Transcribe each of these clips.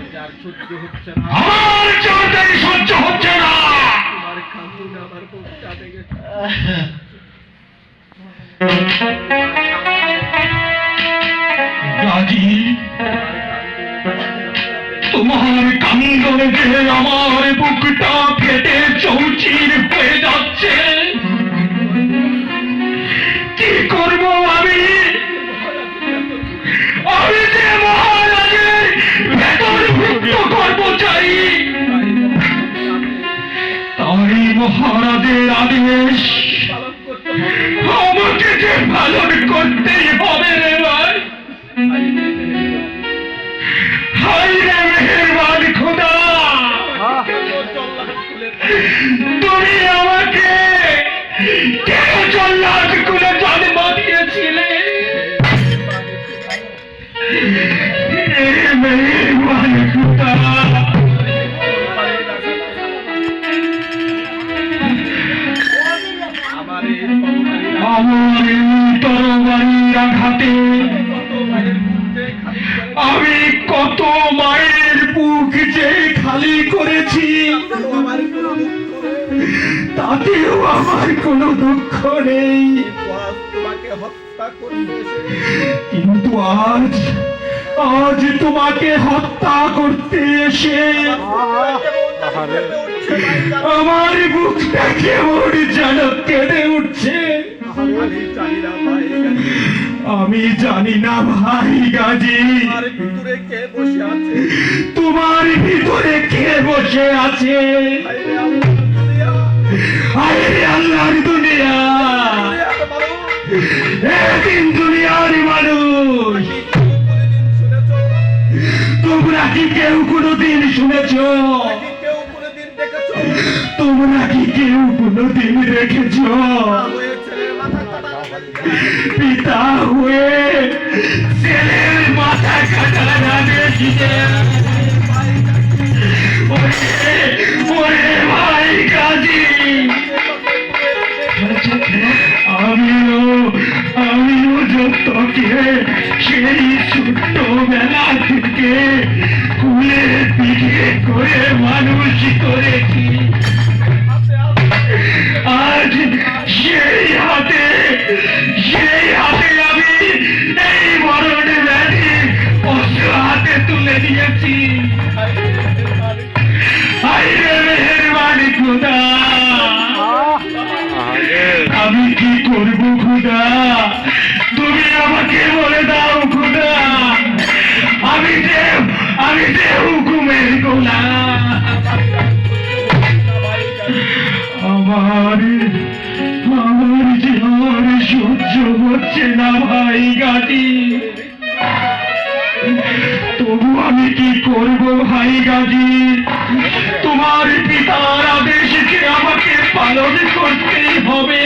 আমার যে সহ্য হচ্ছে না। তোমার কান্দনে আমার বুকটা ফেটে চৌচির মহারাজের আদেশ। পালন করতে হবে। আমাকে যে পালন করতেই হবে রে ভাই। হাই রে মেহেরবান খোদা। তুমি আমাকে কেন জল্লাদ করে জন্ম দিয়েছিলে হে আমি কত মায়ের বুক যে খালি বুক করেছি দুঃখ। তাতেও আমার কোনো দুঃখ নেই কিন্তু আজ আজ তোমাকে হত্যা করতে এসে আমার বুকটা কেমন যেন কেঁদে উঠছে আমি জানি না ভাই গাজী, তোমার ভিতরে কে বসে আছে? আল্লাহর দুনিয়া। একদিন দুনিয়ার মানুষ? তোমরা কি কেউ কোনোদিন শুনেছ? তোমরা কি কেউ কোনোদিন আমিও আমিও যতকে সেই ছোট্ট বেলা থেকে কুলে পিঠে করে মানুষ করেছি খুদা। আমি কি তুমি আমাকে বলে দাও আমি আমি হুকুমের গোলা। আমার আমার আর সহ্য হচ্ছে না ভাই গাটি। তবু আমি কি করব ভাই গাজী তোমার আমাকে পালন করতেই হবে।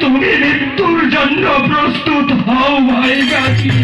তুমি মৃত্যুর জন্য প্রস্তুত হও ভাই গাজী